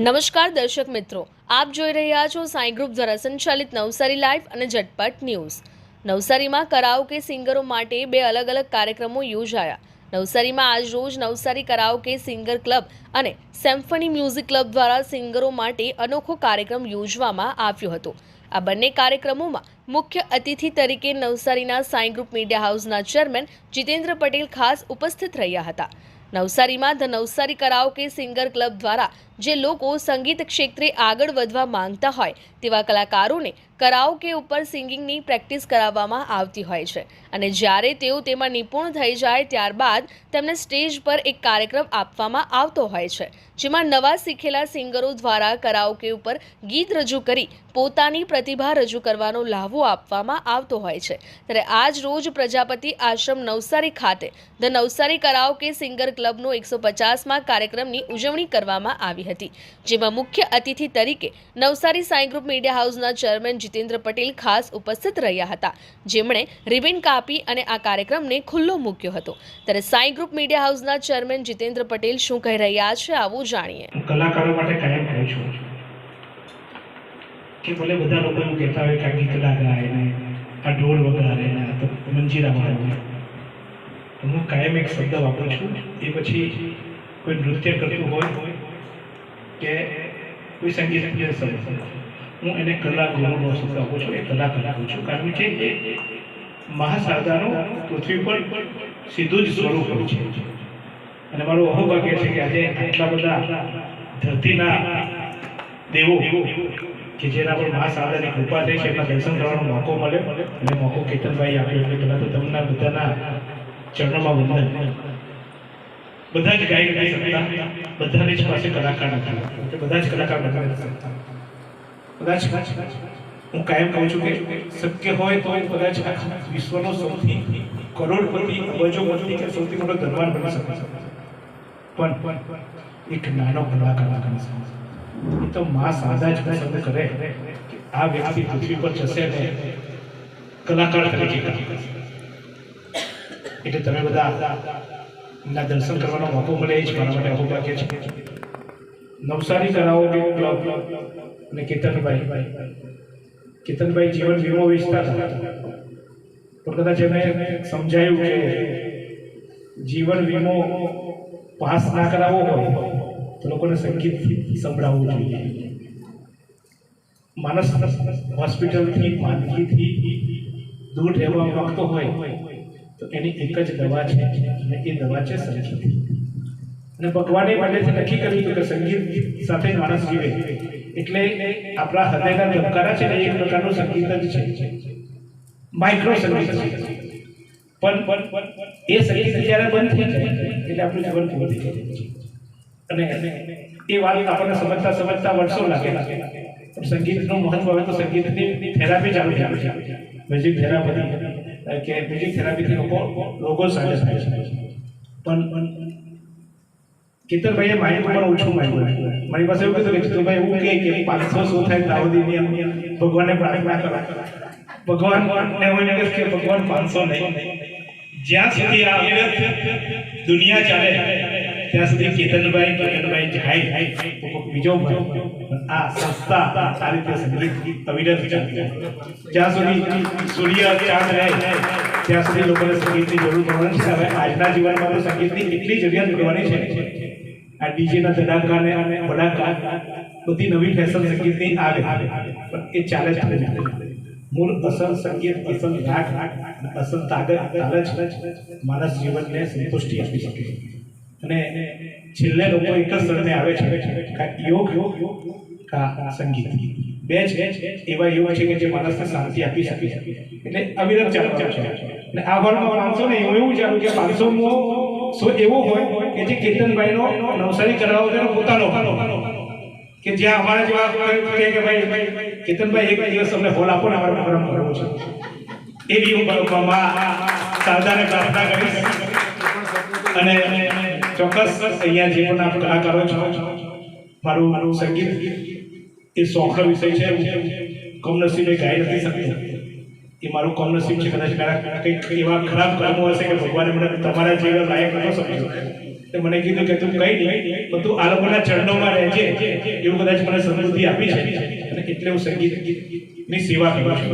નમસ્કાર દર્શક મિત્રો. આપ જોઈ રહ્યા છો સાંઈ ગ્રુપ દ્વારા સંચાલિત નવસારી લાઈવ અને ઝટપટ ન્યૂઝ. નવસારીમાં કરાઓકે સિંગરો માટે બે અલગ અલગ કાર્યક્રમો યોજાયા. નવસારીમાં આજ રોજ નવસારી કરાઓકે સિંગર ક્લબ અને સેમ્ફની મ્યુઝિક ક્લબ દ્વારા સિંગરો માટે અનોખો કાર્યક્રમ યોજવામાં આવ્યો હતો. આ બંને કાર્યક્રમોમાં મુખ્ય અતિથિ તરીકે નવસારીના સાંઈ ગ્રુપ મીડિયા હાઉસના ચેરમેન જીતેન્દ્ર પટેલ ખાસ ઉપસ્થિત રહ્યા હતા. નવસારીમાં the Navsari karaoke singer club દ્વારા જે લોકો સંગીત ક્ષેત્રે આગળ વધવા માંગતા હોય તેવા કલાકારોને કરાઓકે ઉપર સિંગિંગની પ્રેક્ટિસ કરાવવામાં આવતી હોય છે. અને જ્યારે તેઓ તેમાં નિપુણ થઈ જાય ત્યારબાદ તેમને સ્ટેજ પર એક કાર્યક્રમ આપવામાં આવતો હોય છે, જેમાં નવા શીખેલા સિંગરો દ્વારા કરાઓકે ઉપર ગીત રજૂ કરી પોતાની પ્રતિભા રજૂ કરવાનો લાહવો આપવામાં આવતો હોય છે. ત્યારે આજ રોજ પ્રજાપતિ આશ્રમ નવસારી ખાતે ધ નવસારી કરાઓકે સિંગર ક્લબનો એકસો પચાસમાં કાર્યક્રમની ઉજવણી કરવામાં આવી હતી, જેમાં મુખ્ય અતિથિ તરીકે નવસારી સાંઈ ગ્રુપ મીડિયા હાઉસના ચેરમેન જીતેન્દ્ર પટેલ ખાસ ઉપસ્થિત રહ્યા હતા. જેમણે રિબિન કાપી અને આ કાર્યક્રમને ખુલ્લો મૂક્યો હતો. ત્યારે સાઈ ગ્રુપ મીડિયા હાઉસના ચેરમેન જીતેન્દ્ર પટેલ શું કહી રહ્યા છે આવું જાણીએ. કલાકારો માટે કાયમ કહું છું. કે ભલે બધા લોકો એમ કહેતા હોય કે આ ગીત ગાય ને આ ઢોલ વગાડે ને આ તો મંજીરા મારે હું કાયમ એક શબ્દ વાપરું છું. એ પછી કોઈ નૃત્ય કરતું હોય કે કોઈ સંગીતજ્ઞ શબ્દ હું એને કલા ગુરુનો શબ્દ આપું છું, એ કલાક આપું છું. કારણ કે મહાસાગરનું પૃથ્વી પર સીધું જ સ્વરૂપ હોય છે. અને મારું અહોભાગ્ય છે કે આજે આટલા બધા ધરતીના દેવો કે જેના પર મા સાગરની કૃપા થઈ છે, એમના દર્શન કરવાનો મોકો મળ્યો અને મોકો કેતનભાઈ આપ્યો એટલે પહેલાં તો તમને બધાના ચરણોમાં વંદન. બધા જ ગાઈ નથી શકતા બધાની જ પાસે કલાકાર નથી. બધા જ કલાકાર નથી શકતા કદાચ હું કાયમ કહું છું કે શક્ય હોય તો કદાચ વિશ્વનો સૌથી કરોડપતિ અબજોપતિ કે સૌથી મોટો ધનવાન બની શકે છે. પણ એક નાનો કલાકાર બની શકે. એ તો માં સાદા જ પસંદ કરે કે આ વ્યક્તિ પૃથ્વી પર જશે ને કલાકાર તરીકે એટલે તમે બધા ના દર્શન કરવાનો મોકો મળે એ જ મારા માટે અહોભાગ્ય છે. નવસારી કરાવો ક્લબ? અને કેતનભાઈ? કેતનભાઈ જીવન વીમો વેચતા હતા. પણ કદાચ એમને સમજાયું કે જીવન વીમો પાસ ના કરાવવો હોય તો લોકોને સંગીત સંભળાવવું જોઈએ. માણસ હોસ્પિટલથી માંદગીથી દૂર રહેવા માંગતો હોય તો એની એક જ દવા છે અને એ દવા છે સંગીત. અને ભગવાને પહેલેથી નક્કી કર્યું હતું કે સંગીત સાથે માણસ જીવે, એટલે આપણા હૃદયના ધબકારા છે ને એક પ્રકારનું સંગીત જ છે. માઇક્રો સંગીત છે. પણ એ સંગીત જ્યારે બંધ થઈ જાય, એટલે આપણું જીવન પૂરું થઈ જાય. અને એ વાત આપણને સમજતા સમજતા વર્ષો લાગે. પણ સંગીતનું મહત્વ હવે તો સંગીતની થેરાપી ચાલુ થઈ છે. મ્યુઝિક થેરાપી કે મ્યુઝિક થેરાપીથી લોકો રોગો સાજા થાય છે. પણ કેતનભાઈએ મારી પણ ઓછું માંગ્યું મારી પાસે એવું કીધું કે જીતુભાઈ એવું કહે કે પાંચસો શું થાય દાઉદીની ભગવાનને પ્રાર્થના કરો. ભગવાન ને હું કહીશ કે ભગવાન પાંચસો નહીં. જ્યાં સુધી આ દુનિયા ચાલે, ત્યાં સુધી કેતનભાઈ કેતનભાઈ જાય. બીજો આ સંસ્થા આ રીતે સંગીત અવિરત જ્યાં સુધી સૂર્ય ચાંદ રહે, ત્યાં સુધી લોકોને સંગીતની જરૂર પડવાની છે. હવે આજના જીવનમાં તો સંગીતની એટલી જરૂરિયાત પડવાની છે. આ ડીજેના ધડાકાને અને ભડાકા બધી નવી ફેશન સંગીતની આવે. પણ એ ચાલે ચાલે મૂળ અસર સંગીત અસર રાગ અસલ તાગત તાલ જ માણસ જીવનને સંતુષ્ટિ આપી શકે. અને છેલ્લે લોકો એક જ સ્થળને આવે છે કા યોગ યોગ, કા સંગીત. બે જ એવા યોગ છે કે જે માણસને શાંતિ આપી શકે. એટલે અવિરત ચાલુ છે. અને આ વર્ષમાં પાંચસો ને એવું એવું ચાલુ કે પાંચસો સો એવું હોય કે જે કેતનભાઈનો નવસારી કરાવો તેનો પોતાનો. કે જ્યાં અમારા જેવા કહે કે ભાઈ, કેતનભાઈ, એક દિવસ અમને હોલ આપો ને અમારે પ્રોગ્રામ કરવો છે. બી હું સારદાને પ્રાર્થના કરીશ. અને ચોક્કસ અહીંયા જે પણ આપ કલાકારો છો, મારું મારું સંગીત એ શોખનો વિષય છે. કમનસીબે ગાઈ નથી શકતો. એ મારું કમનસીબ છે કદાચ મારા કંઈક એવા ખરાબ કર્મો હશે કે ભગવાને મને તમારા જેવા લાયક ન સમજો. તો મને કીધું કે તું કઈ નહીં પણ તું આ લોકોના ચરણોમાં રહેજે. એવું કદાચ મને સમૃદ્ધિ આપી છે. અને એટલે હું સંગીતની સેવા કરું છું.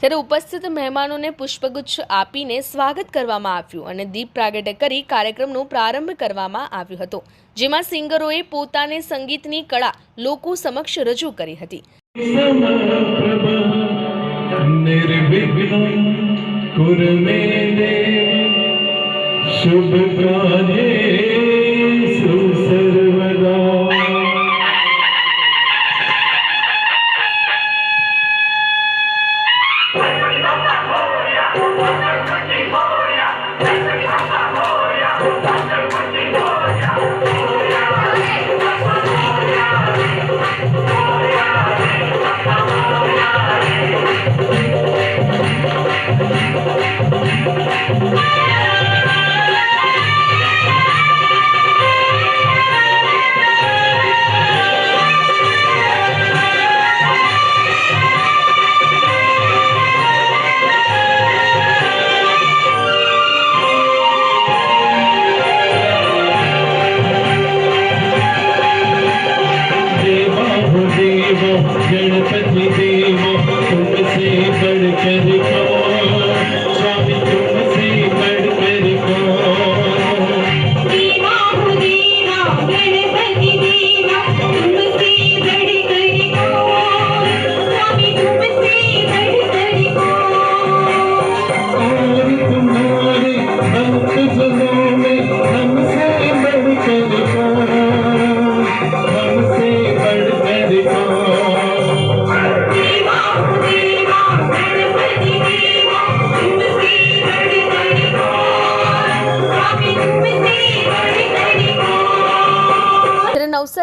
ત્યારે ઉપસ્થિત મહેમાનોને પુષ્પગુચ્છ આપીને સ્વાગત કરવામાં આવ્યું અને દીપ પ્રાગટ્ય કરી કાર્યક્રમનો પ્રારંભ કરવામાં આવ્યો હતો જેમાં સિંગરોએ પોતાને સંગીતની કળા લોકો સમક્ષ રજૂ કરી હતી. মনের বিঘ্ন করবে দেব। শুভ কাজে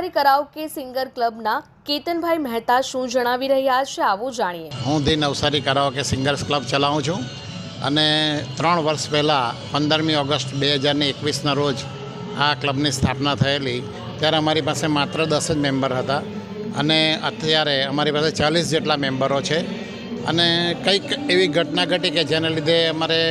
નવસારી કરાઓકે સિંગર ક્લબના કેતનભાઈ મહેતા શું જણાવી રહ્યા છે, આવું જાણીએ. હું the Navsari karaoke singers club ચલાવું છું અને ત્રણ વર્ષ પહેલાં પંદરમી ઓગસ્ટ બે હજારની એકવીસના રોજ આ ક્લબની સ્થાપના થયેલી. ત્યારે અમારી પાસે માત્ર દસ જ મેમ્બર હતા અને અત્યારે અમારી પાસે ચાલીસ જેટલા મેમ્બરો છે. અને કંઈક એવી ઘટના ઘટી કે જેને લીધે અમારે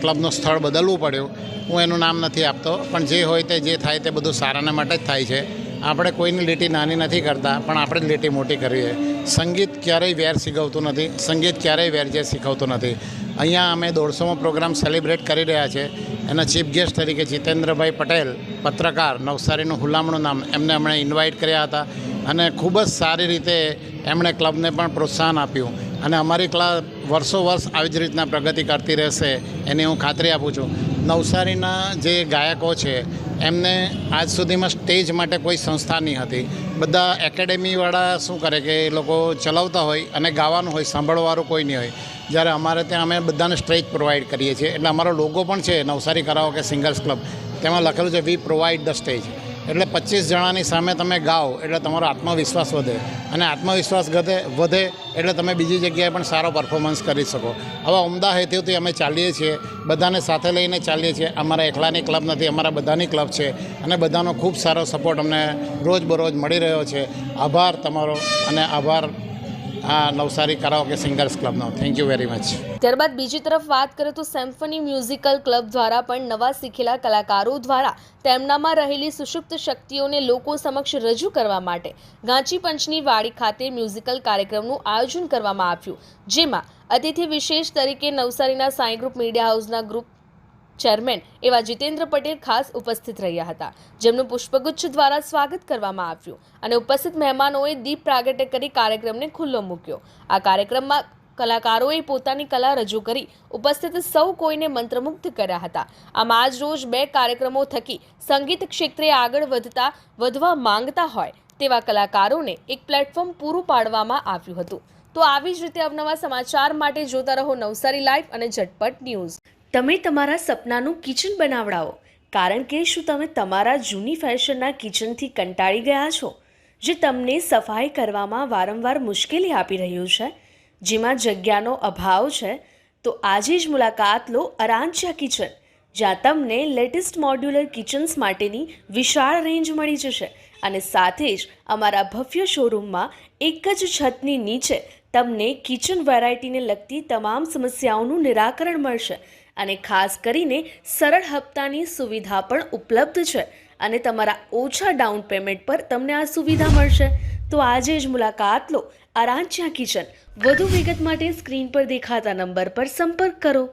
ક્લબનું સ્થળ બદલવું પડ્યું. હું એનું નામ નથી આપતો, પણ જે હોય તે જે થાય તે બધું સારાના માટે જ થાય છે. આપણે કોઈની લીટી નાની નથી કરતા, પણ આપણે લીટી મોટી કરીએ. સંગીત ક્યારેય વેર શીખવતું નથી, સંગીત ક્યારેય વેર જે શીખવતું નથી. અહીંયા અમે દોઢસોમો પ્રોગ્રામ સેલિબ્રેટ કરી રહ્યા છે. એના ચીફ ગેસ્ટ તરીકે જીતેન્દ્રભાઈ પટેલ, પત્રકાર, નવસારીનું હુલામણું નામ એમને હમણાં ઇન્વાઇટ કર્યા હતા. અને ખૂબ જ સારી રીતે એમણે ક્લબને પણ પ્રોત્સાહન આપ્યું. અને અમારી ક્લબ વર્ષો વર્ષ આવી જ રીતના પ્રગતિ કરતી રહેશે, એની હું ખાતરી આપું છું. નવસારીના જે ગાયકો છે એમને આજ સુધીમાં સ્ટેજ માટે કોઈ સંસ્થા નહીં હતી. બધા એકેડેમીવાળા શું કરે કે એ લોકો ચલાવતા હોય અને ગાવાનું હોય સાંભળવાવાળું કોઈ નહીં હોય. જ્યારે અમારે ત્યાં અમે બધાને સ્ટેજ પ્રોવાઈડ કરીએ છીએ. એટલે અમારો લોગો પણ છે, નવસારી કરાવો કે સિંગર્સ ક્લબ. તેમાં લખેલું છે વી પ્રોવાઈડ ધ સ્ટેજ એટલે પચીસ જણાની સામે તમે ગાઓ, એટલે તમારો આત્મવિશ્વાસ વધે. અને આત્મવિશ્વાસ વધે વધે, એટલે તમે બીજી જગ્યાએ પણ સારો પરફોર્મન્સ કરી શકો. આવા ઉમદા હેતુથી અમે ચાલીએ છીએ, બધાને સાથે લઈને ચાલીએ છીએ. અમારા એકલાની ક્લબ નથી, અમારા બધાની ક્લબ છે. અને બધાનો ખૂબ સારો સપોર્ટ અમને રોજબરોજ મળી રહ્યો છે. આભાર તમારો, અને આભાર આ નવસારી કરાઓકે સિંગર્સ ક્લબનો થેન્ક યુ વેરી મચ ત્યારબાદ બીજી તરફ વાત કરીએ તો સેમ્ફની મ્યુઝિકલ ક્લબ દ્વારા પણ નવા શીખેલા કલાકારો દ્વારા તેમનામાં રહેલી સુષુપ્ત શક્તિઓને લોકો સમક્ષ રજૂ કરવા માટે ગાંચી પંચની વાડી ખાતે મ્યુઝિકલ કાર્યક્રમનું આયોજન કરવામાં આવ્યું. જેમાં અતિથિ વિશેષ તરીકે નવસારીના સાંઈ ગ્રુપ મીડિયા હાઉસના ગ્રુપ ચેરમેન એવા જીતેન્દ્ર પટેલ ખાસ ઉપસ્થિત રહ્યા હતા. જેમનું પુષ્પગુચ્છ દ્વારા સ્વાગત કરવામાં આવ્યું અને ઉપસ્થિત મહેમાનોએ દીપ પ્રાગટ્ય કરી કાર્યક્રમને ખુલ્લો મૂક્યો. આ કાર્યક્રમમાં કલાકારોએ પોતાની કલા રજૂ કરી ઉપસ્થિત સૌ કોઈને મંત્રમુગ્ધ કર્યા હતા. આમ આજ રોજ બે કાર્યક્રમો થકી સંગીત ક્ષેત્રે આગળ વધતા, વધવા માંગતા હોય તેવા કલાકારોને એક પ્લેટફોર્મ પૂરું પાડવામાં આવ્યું હતું. તો આવી જ રીતે અવનવા સમાચાર માટે જોતા રહો નવસારી લાઈવ અને ઝટપટ ન્યૂઝ. તમે તમારા સપનાનું કિચન બનાવડાવો. કારણ કે શું તમે તમારા જૂની ફેશનના કિચનથી કંટાળી ગયા છો, જે તમને સફાઈ કરવામાં વારંવાર મુશ્કેલી આપી રહ્યું છે? જેમાં જગ્યાનો અભાવ છે, તો આજે જ મુલાકાત લો અરાંચિયા કિચન, જ્યાં તમને લેટેસ્ટ મોડ્યુલર કિચન્સ માટેની વિશાળ રેન્જ મળી જશે અને સાથે જ અમારા ભવ્ય શોરૂમમાં એક જ છતની નીચે તમને કિચન વેરાયટીને લગતી તમામ સમસ્યાઓનું નિરાકરણ મળશે. અને ખાસ કરીને સરળ હપ્તાની સુવિધા પણ ઉપલબ્ધ છે અને તમારા ઓછા ડાઉન પેમેન્ટ પર તમને આ સુવિધા મળશે. તો આજે જ મુલાકાત લો આરાંચ્યા કિચન. વધુ વિગત માટે સ્ક્રીન પર દેખાતા નંબર પર સંપર્ક કરો.